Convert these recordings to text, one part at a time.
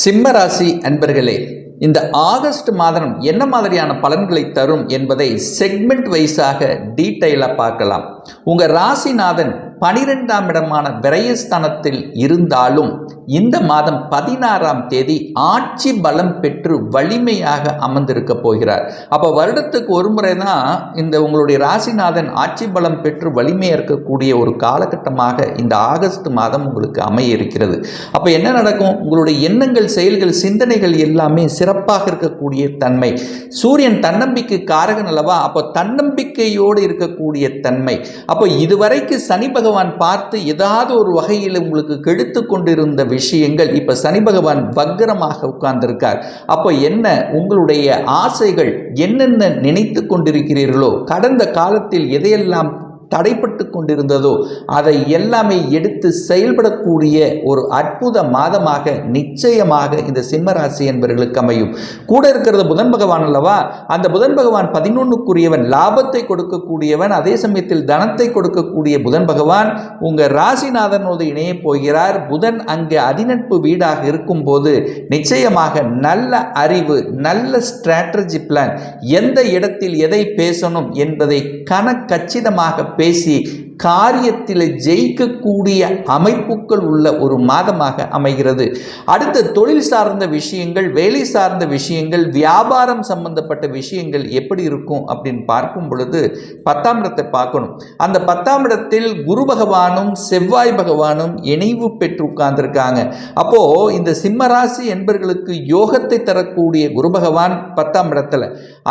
சிம்ம ராசி அன்பர்களே இந்த ஆகஸ்ட் மாதம் என்ன மாதிரியான பலன்களை தரும் என்பதை செக்மெண்ட் வைஸாக டீட்டெயிலாக பார்க்கலாம். உங்கள் ராசிநாதன் பனிரெண்டாம் இடமான விரயஸ்தானத்தில் இருந்தாலும் இந்த மாதம் பதினாறாம் தேதி ஆட்சி பலம் பெற்று வலிமையாக அமர்ந்திருக்க போகிறார். அப்போ வருடத்துக்கு ஒரு முறை தான் இந்த உங்களுடைய ராசிநாதன் ஆட்சி பலம் பெற்று வலிமையாக இருக்கக்கூடிய ஒரு காலகட்டமாக இந்த ஆகஸ்ட் மாதம் உங்களுக்கு அமைய இருக்கிறது. அப்போ என்ன நடக்கும்? உங்களுடைய எண்ணங்கள் செயல்கள் சிந்தனைகள் எல்லாமே சிறப்பாக இருக்கக்கூடிய தன்மை. சூரியன் தன்னம்பிக்கை காரகன் அல்லவா? அப்போ தன்னம்பிக்கையோடு இருக்கக்கூடிய தன்மை. அப்போ இதுவரைக்கு சனி பகவான் பார்த்து ஏதாவது ஒரு வகையில் உங்களுக்கு கெடுத்து கொண்டிருந்த விஷயங்கள் இப்போ சனி பகவான் வக்கரமாக உட்கார்ந்திருக்கார். அப்போ என்ன உங்களுடைய ஆசைகள் என்னென்ன நினைத்து கொண்டிருக்கிறீர்களோ கடந்த காலத்தில் எதையெல்லாம் தடைப்பட்டு கொண்டிருந்ததோ அதை எல்லாமே எடுத்து செயல்படக்கூடிய ஒரு அற்புத மாதமாக நிச்சயமாக இந்த சிம்மராசி என்பவர்களுக்கு அமையும். கூட இருக்கிறது புதன் பகவான் அல்லவா? அந்த புதன் பகவான் பதினொன்னுக்குரியவன் லாபத்தை கொடுக்கக்கூடியவன் அதே சமயத்தில் தனத்தை கொடுக்கக்கூடிய புதன் பகவான் உங்கள் ராசிநாதனோடு இணைய போகிறார். புதன் அங்கே அதிநட்பு வீடாக இருக்கும்போது நிச்சயமாக நல்ல அறிவு நல்ல ஸ்ட்ராட்டஜி பிளான் எந்த இடத்தில் எதை பேசணும் என்பதை கணக்கச்சிதமாக esse காரியத்தில் ஜெயிக்கக்கூடிய அமைப்புகள் உள்ள ஒரு மாதமாக அமைகிறது. அடுத்த தொழில் சார்ந்த விஷயங்கள் வேலை சார்ந்த விஷயங்கள் வியாபாரம் சம்பந்தப்பட்ட விஷயங்கள் எப்படி இருக்கும் அப்படின்னு பார்க்கும் பொழுது பத்தாம் இடத்தை பார்க்கணும். அந்த பத்தாம் இடத்தில் குரு பகவானும் செவ்வாய் பகவானும் இணைவு பெற்று உட்கார்ந்துருக்காங்க. அப்போ இந்த சிம்மராசி என்பர்களுக்கு யோகத்தை தரக்கூடிய குரு பகவான் பத்தாம் இடத்துல.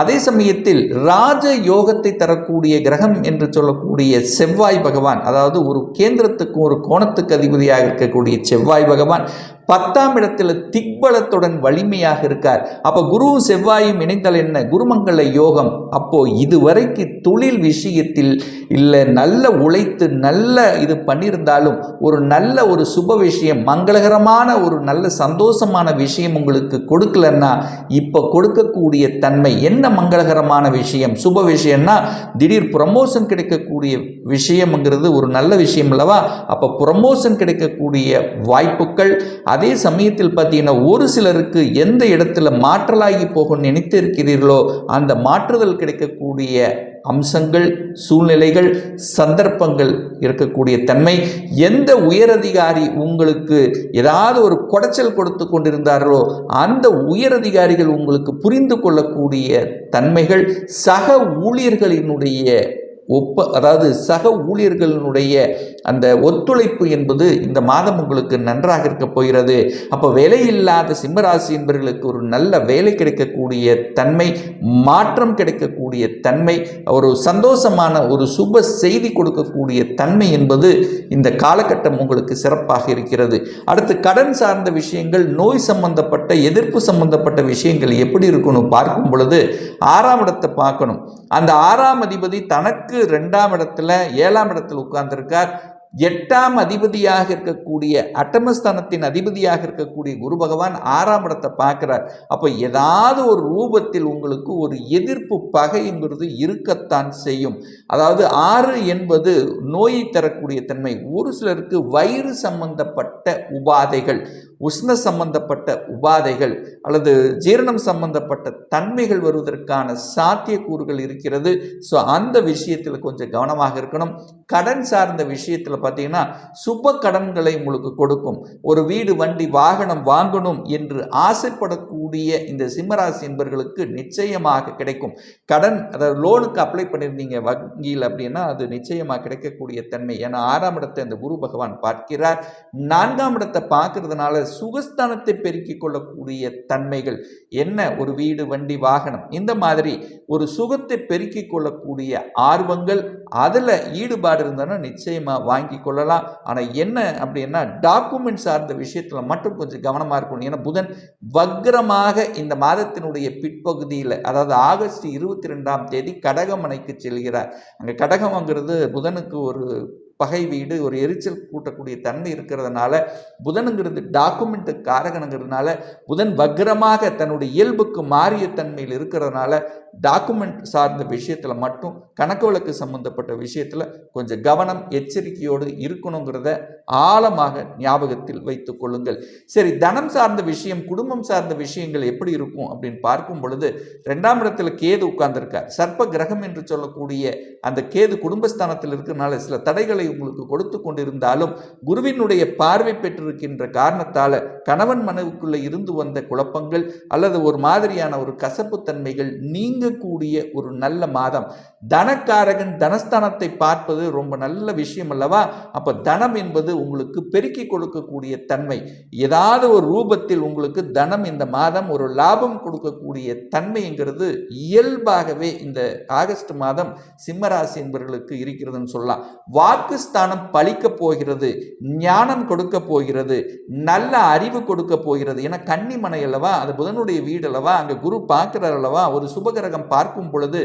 அதே சமயத்தில் ராஜ யோகத்தை தரக்கூடிய கிரகம் என்று சொல்லக்கூடிய செவ்வாய் பகவான் அதாவது ஒரு கேந்திரத்துக்கும் ஒரு கோணத்துக்கு அதிபதியாக இருக்கக்கூடிய செவ்வாய் பகவான் பத்தாம் இடத்துல திக்பலத்துடன் வலிமையாக இருக்கார். அப்போ குருவும் செவ்வாயும் இணைந்தால் என்ன? குருமங்கள யோகம். அப்போ இதுவரைக்கு தொழில் விஷயத்தில் இல்லை நல்ல உழைத்து நல்ல இது பண்ணியிருந்தாலும் ஒரு நல்ல ஒரு சுப விஷயம் மங்களகரமான ஒரு நல்ல சந்தோஷமான விஷயம் உங்களுக்கு கொடுக்கலன்னா இப்போ கொடுக்கக்கூடிய தன்மை என்ன மங்களகரமான விஷயம்? சுப விஷயம்னா திடீர் ப்ரமோஷன் கிடைக்கக்கூடிய விஷயம்ங்கிறது ஒரு நல்ல விஷயம் அல்லவா? அப்போ ப்ரமோஷன் கிடைக்கக்கூடிய வாய்ப்புகள் அது அதே சமயத்தில் பார்த்தீங்கன்னா ஒரு சிலருக்கு எந்த இடத்துல மாற்றலாகி போக நினைத்து இருக்கிறீர்களோ அந்த மாற்றுதல் கிடைக்கக்கூடிய அம்சங்கள் சூழ்நிலைகள் சந்தர்ப்பங்கள் இருக்கக்கூடிய தன்மை எந்த உயரதிகாரி உங்களுக்கு ஏதாவது ஒரு குடைச்சல் கொடுத்து கொண்டிருந்தார்களோ அந்த உயரதிகாரிகள் உங்களுக்கு புரிந்து கொள்ளக்கூடிய தன்மைகள் சக ஊழியர்களினுடைய ஒப்ப அதாவது சக ஊழியர்களினுடைய அந்த ஒத்துழைப்பு என்பது இந்த மாதம் உங்களுக்கு நன்றாக இருக்க போகிறது. அப்போ வேலையில்லாத சிம்மராசி என்பவர்களுக்கு ஒரு நல்ல வேலை கிடைக்கக்கூடிய தன்மை மாற்றம் கிடைக்கக்கூடிய தன்மை ஒரு சந்தோஷமான ஒரு சுப செய்தி கொடுக்கக்கூடிய தன்மை என்பது இந்த காலகட்டம் உங்களுக்கு சிறப்பாக இருக்கிறது. அடுத்து கடன் சார்ந்த விஷயங்கள் நோய் சம்பந்தப்பட்ட எதிர்ப்பு சம்பந்தப்பட்ட விஷயங்கள் எப்படி இருக்கணும் பார்க்கும் பொழுது ஆறாம் இடத்தை பார்க்கணும். அந்த ஆறாம் அதிபதி தனக்கு ரெண்டாம் இடத்துல ஏழாம் இடத்தில் உட்கார்ந்திருக்கார். எட்டாம் அதிபதியாக இருக்கக்கூடிய அட்டமஸ்தானத்தின் அதிபதியாக இருக்கக்கூடிய குரு பகவான் ஆறாம் இடத்தை பார்க்கிறார். அப்போ ஏதாவது ஒரு ரூபத்தில் உங்களுக்கு ஒரு எதிர்ப்பு பகைங்கிறது இருக்கத்தான் செய்யும். அதாவது ஆறு என்பது நோயை தரக்கூடிய தன்மை. ஒரு சிலருக்கு வயிறு சம்பந்தப்பட்ட உபாதைகள் உஷ்ண சம்பந்தப்பட்ட உபாதைகள் அல்லது ஜீரணம் சம்பந்தப்பட்ட தன்மைகள் வருவதற்கான சாத்தியக்கூறுகள் இருக்கிறது. ஸோ அந்த விஷயத்தில் கொஞ்சம் கவனமாக இருக்கணும். கடன் சார்ந்த விஷயத்தில் பார்த்தீங்கன்னா சுப கடன்களை உங்களுக்கு கொடுக்கும். ஒரு வீடு வண்டி வாகனம் வாங்கணும் என்று ஆசைப்படக்கூடிய இந்த சிம்மராசி என்பர்களுக்கு நிச்சயமாக கிடைக்கும். கடன் அதாவது லோனுக்கு அப்ளை பண்ணியிருந்தீங்க வங்கியில் அப்படின்னா அது நிச்சயமாக கிடைக்கக்கூடிய தன்மை. ஏன்னா ஆறாம் இடத்தை அந்த குரு பகவான் பார்க்கிறார். நான்காம் இடத்தை பார்க்கறதுனால சுகஸ்தானத்தை பெருக்கிக் கொள்ளக்கூடிய தன்மைகள். என்ன? ஒரு வீடு வண்டி வாகனம். இந்த மாதிரி ஒரு சுகத்தை பெருக்கிக் கொள்ளக்கூடிய ஆர்வங்கள். அதில் ஈடுபாடு இருந்தோன்னா நிச்சயமாக வாங்கி கொள்ளலாம் ஆனால் என்ன அப்படின்னா டாக்குமெண்ட் சார்ந்த விஷயத்தில் மட்டும் கொஞ்சம் கவனமாக இருக்கணும். ஏன்னா புதன் வக்ரமாக இந்த மாதத்தினுடைய பிற்பகுதியில் அதாவது ஆகஸ்ட் இருபத்தி ரெண்டாம் தேதி கடகமனைக்கு செல்கிறார். அங்கே கடகம்ங்கிறது புதனுக்கு ஒரு பகை வீடு ஒரு எரிச்சல் கூட்டக்கூடிய தன்மை இருக்கிறதுனால புதனுங்கிறது டாக்குமெண்ட் காரகனுங்கிறதுனால புதன் வக்ரமாக தன்னுடைய இயல்புக்கு மாறிய தன்மையில் இருக்கிறதுனால டாக்குமெண்ட் சார்ந்த விஷயத்தில் மட்டும் கணக்கு வழக்கு சம்பந்தப்பட்ட விஷயத்தில் கொஞ்சம் கவனம் எச்சரிக்கையோடு இருக்கணுங்கிறத ஆழமாக ஞாபகத்தில் வைத்து கொள்ளுங்கள். சரி தனம் சார்ந்த விஷயம் குடும்பம் சார்ந்த விஷயங்கள் எப்படி இருக்கும் அப்படின்னு பார்க்கும் பொழுது ரெண்டாம் இடத்துல கேது உட்கார்ந்துருக்கார். சர்ப்ப கிரகம் என்று சொல்லக்கூடிய அந்த கேது குடும்பஸ்தானத்தில் இருக்கிறனால சில தடைகளை உங்களுக்கு கொடுத்து கொண்டிருந்தாலும் குருவினுடைய பார்வை பெற்றிருக்கின்ற காரணத்தால் கணவன் மனைவுக்குள்ளே இருந்து வந்த குழப்பங்கள் அல்லது ஒரு மாதிரியான ஒரு கசப்பு தன்மைகள் நீங்கக்கூடிய ஒரு நல்ல மாதம். தனக்காரகன் தனஸ்தானத்தை பார்ப்பது ரொம்ப நல்ல விஷயம் அல்லவா? அப்ப தனம் என்பது உங்களுக்கு பெருக்கி கொடுக்கக்கூடிய தன்மை. ஏதாவது ஒரு ரூபத்தில் உங்களுக்கு தனம் இந்த மாதம் ஒரு லாபம் கொடுக்கக்கூடிய தன்மைங்கிறது இயல்பாகவே இந்த ஆகஸ்ட் மாதம் சிம்மராசி என்பவர்களுக்கு இருக்கிறதுன்னு சொல்லலாம். வாக்குஸ்தானம் பலிக்க போகிறது ஞானம் கொடுக்க போகிறது நல்ல அறிவு கொடுக்க போகிறது. ஏன்னா கன்னிமனை அல்லவா அது புதனுடைய வீடு அல்லவா அங்க குரு பார்க்கிறார் அல்லவா ஒரு சுபகிரகம் பார்க்கும் பொழுது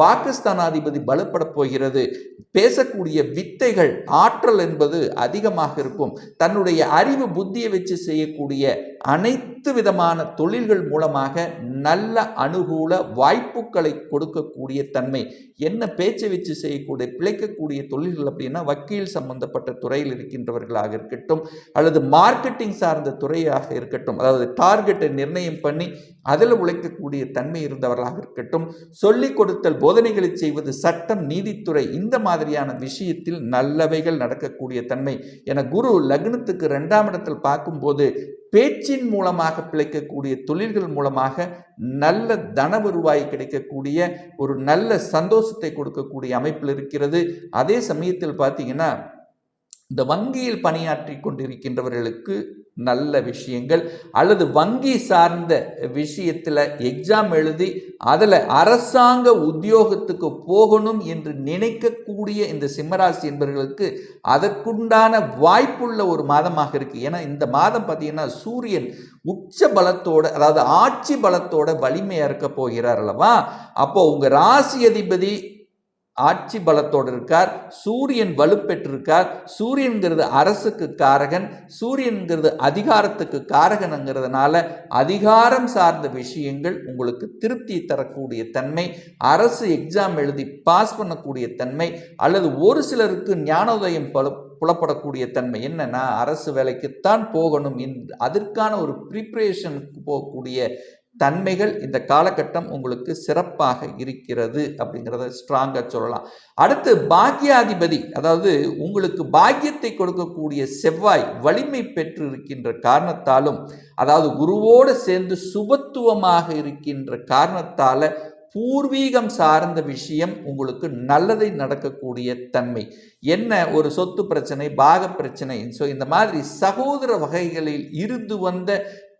வாக்குஸ்தானாதிபதி பலப்பட போகிறது. பேசக்கூடிய வித்தைகள் ஆற்றல் என்பது அதிகமாக இருக்கும். தன்னுடைய அறிவு புத்தியை வச்சு செய்யக்கூடிய அனைத்து விதமான தொழில்கள் மூலமாக நல்ல அனுகூல வாய்ப்புகளை கொடுக்கக்கூடிய தன்மை. என்ன பேச்சை வச்சு செய்யக்கூடிய பிழைக்கக்கூடிய தொழில்கள் அப்படின்னா வக்கீல் சம்பந்தப்பட்ட துறையில் இருக்கின்றவர்களாக இருக்கட்டும் அல்லது மார்க்கெட்டிங் சார்ந்த துறையாக இருக்கட்டும் அதாவது டார்கெட்டை நிர்ணயம் பண்ணி அதில் உழைக்கக்கூடிய தன்மை இருந்தவர்களாக இருக்கட்டும் சொல்லிக் கொடுத்தல் போதனைகளை செய்வது சட்டம் நீதித்துறை இந்த மாதிரியான விஷயத்தில் நல்லவைகள் நடக்கக்கூடிய தன்மை. என குரு லக்னத்துக்கு ரெண்டாம் இடத்தில் பார்க்கும்போது பேச்சின் மூலமாக பிழைக்கக்கூடிய தொழில்கள் மூலமாக நல்ல தன வருவாய் கிடைக்கக்கூடிய ஒரு நல்ல சந்தோஷத்தை கொடுக்கக்கூடிய அமைப்பில் இருக்கிறது. அதே சமயத்தில் பார்த்தீங்கன்னா இந்த வங்கியில் பணியாற்றி கொண்டிருக்கின்றவர்களுக்கு நல்ல விஷயங்கள் அல்லது வங்கி சார்ந்த விஷயத்தில் எக்ஸாம் எழுதி அதில் அரசாங்க உத்தியோகத்துக்கு போகணும் என்று நினைக்கக்கூடிய இந்த சிம்மராசி என்பவர்களுக்கு அதற்குண்டான வாய்ப்புள்ள ஒரு மாதமாக இருக்குது ஏன்னா இந்த மாதம் பார்த்தீங்கன்னா சூரியன் உச்ச பலத்தோட அதாவது ஆட்சி பலத்தோட வலிமையாக இருக்க போகிறார் அல்லவா? அப்போ உங்கள் ராசி அதிபதி ஆட்சி பலத்தோடு இருக்கார் சூரியன் வலுப்பெற்றிருக்கார் சூரியன்கிறது அரசுக்கு காரகன் சூரியன்கிறது அதிகாரத்துக்கு காரகனுங்கிறதுனால அதிகாரம் சார்ந்த விஷயங்கள் உங்களுக்கு திருப்தி தரக்கூடிய தன்மை அரசு எக்ஸாம் எழுதி பாஸ் பண்ணக்கூடிய தன்மை அல்லது ஒரு சிலருக்கு ஞானோதயம் பல புலப்படக்கூடிய தன்மை. என்னன்னா அரசு வேலைக்குத்தான் போகணும் என்று அதற்கான ஒரு ப்ரிப்ரேஷனுக்கு போகக்கூடிய தன்மைகள் இந்த காலகட்டம் உங்களுக்கு சிறப்பாக இருக்கிறது அப்படிங்கிறத ஸ்ட்ராங்காக சொல்லலாம். அடுத்து பாக்கியாதிபதி அதாவது உங்களுக்கு பாக்கியத்தை கொடுக்கக்கூடிய செவ்வாய் வலிமை பெற்று இருக்கின்ற காரணத்தாலும் அதாவது குருவோடு சேர்ந்து சுபத்துவமாக இருக்கின்ற காரணத்தால் பூர்வீகம் சார்ந்த விஷயம் உங்களுக்கு நல்லதை நடக்கக்கூடிய தன்மை. என்ன ஒரு சொத்து பிரச்சனை பாக பிரச்சனை ஸோ இந்த மாதிரி சகோதர வகைகளில் இருந்து வந்த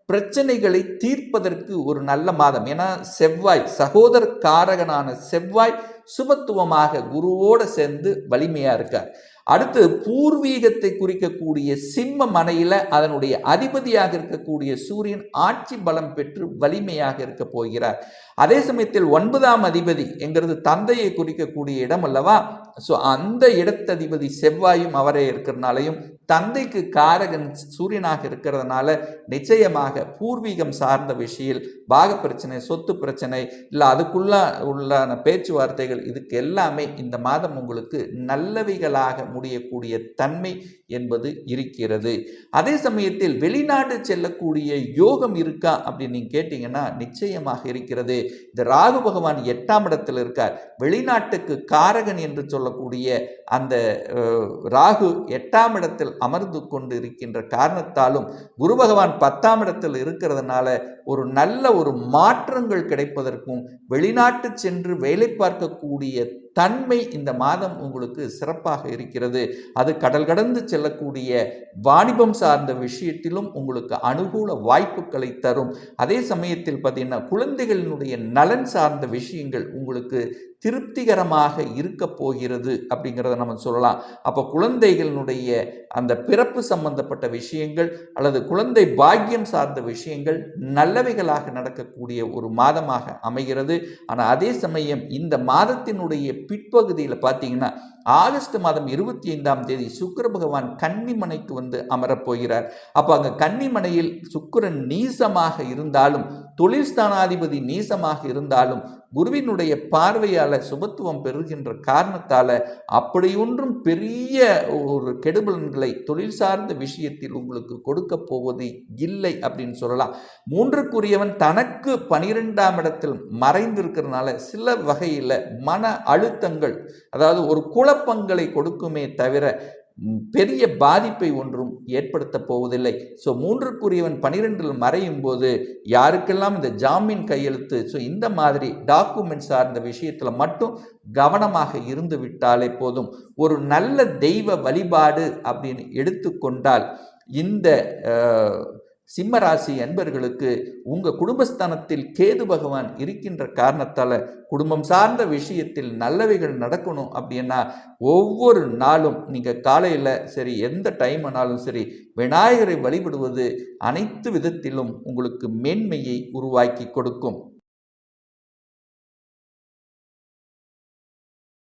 பிரச்சனைகளை தீர்ப்பதற்கு ஒரு நல்ல மாதம். ஏன்னா செவ்வாய் சகோதர காரகனான செவ்வாய் சுபத்துவமாக குருவோடு சேர்ந்து வலிமையாக இருக்கார். அடுத்து பூர்வீகத்தை குறிக்கக்கூடிய சிம்ம மனையில் அதனுடைய அதிபதியாக இருக்கக்கூடிய சூரியன் ஆட்சி பலம் பெற்று வலிமையாக இருக்க போகிறார். அதே சமயத்தில் ஒன்பதாம் அதிபதி என்கிறது தந்தையை குறிக்கக்கூடிய இடம் அல்லவா? ஸோ அந்த இடத்ததிபதி செவ்வாயும் அவரே இருக்கிறனாலையும் தந்தைக்கு காரகன் சூரியனாக இருக்கிறதுனால நிச்சயமாக பூர்வீகம் சார்ந்த விஷயில் பாக பிரச்சனை சொத்து பிரச்சனை இல்லை அதுக்குள்ள உள்ளான பேச்சுவார்த்தைகள் இதுக்கு எல்லாமே இந்த மாதம் உங்களுக்கு நல்லவைகளாக முடியக்கூடிய தன்மை என்பது இருக்கிறது. அதே சமயத்தில் வெளிநாடு செல்லக்கூடிய யோகம் இருக்கா அப்படின்னு நீங்கள் கேட்டிங்கன்னா நிச்சயமாக இருக்கிறது. இந்த ராகு பகவான் எட்டாம் இடத்தில் இருக்கார். வெளிநாட்டுக்கு காரகன் என்று சொல்லக்கூடிய அந்த ராகு எட்டாம் இடத்தில் அமர்ந்து கொண்டு இருக்கின்ற காரணத்தாலும் குரு பகவான் பத்தாம் இடத்தில் இருக்கிறதுனால ஒரு நல்ல ஒரு மாற்றங்கள் கிடைப்பதற்கும் வெளிநாட்டு சென்று வேலை பார்க்கக்கூடிய தன்மை இந்த மாதம் உங்களுக்கு சிறப்பாக இருக்கிறது. அது கடல் கடந்து செல்லக்கூடிய வாணிபம் சார்ந்த விஷயத்திலும் உங்களுக்கு அனுகூல வாய்ப்புகளை தரும். அதே சமயத்தில் பார்த்தீங்கன்னா குழந்தைகளினுடைய நலன் சார்ந்த விஷயங்கள் உங்களுக்கு திருப்திகரமாக இருக்க போகிறது அப்படிங்கிறத நம்ம சொல்லலாம். அப்போ குழந்தைகளினுடைய அந்த பிறப்பு சம்பந்தப்பட்ட விஷயங்கள் அல்லது குழந்தை பாக்கியம் சார்ந்த விஷயங்கள் நல்லவைகளாக நடக்கக்கூடிய ஒரு மாதமாக அமைகிறது. ஆனால் அதே சமயம் இந்த மாதத்தினுடைய பிற்பகுதியில் பார்த்தீங்கன்னா ஆகஸ்ட் மாதம் இருபத்தி ஐந்தாம் தேதி சுக்கிர பகவான் கன்னிமனைக்கு வந்து அமரப்போகிறார் அப்போ அங்கே கன்னிமனையில் சுக்கிரன் நீசமாக இருந்தாலும் தொழில் ஸ்தானாதிபதி நீசமாக இருந்தாலும் குருவினுடைய பார்வையால் சுபத்துவம் பெறுகின்ற காரணத்தால் அப்படியொன்றும் பெரிய ஒரு கெடுபலன்களை தொழில் சார்ந்த விஷயத்தில் உங்களுக்கு கொடுக்க போவது இல்லை அப்படின்னு சொல்லலாம். மூன்றுக்குரியவன் தனக்கு பனிரெண்டாம் இடத்தில் மறைந்திருக்கிறதுனால சில வகையில் மன அழுத்தங்கள் அதாவது ஒரு குழப்பங்களை கொடுக்குமே தவிர பெரிய பாதிப்பை ஒன்றும் ஏற்படுத்த போவதில்லை. ஸோ மூன்றுக்குரியவன் பனிரெண்டில் மறையும் போது யாருக்கெல்லாம் இந்த ஜாமீன் கையெழுத்து ஸோ இந்த மாதிரி டாக்குமெண்ட் சார்ந்த விஷயத்தில் மட்டும் கவனமாக இருந்து விட்டாலே போதும். ஒரு நல்ல தெய்வ வழிபாடு அப்படின்னு எடுத்துக்கொண்டால் இந்த சிம்ம ராசி அன்பர்களுக்கு உங்கள் குடும்பஸ்தானத்தில் கேது பகவான் இருக்கின்ற காரணத்தால் குடும்பம் சார்ந்த விஷயத்தில் நல்லவைகள் நடக்கணும் அப்படின்னா ஒவ்வொரு நாளும் நீங்கள் காலையில் சரி எந்த டைம் ஆனாலும் சரி விநாயகரை வழிபடுவது அனைத்து விதத்திலும் உங்களுக்கு மேன்மையை உருவாக்கி கொடுக்கும்.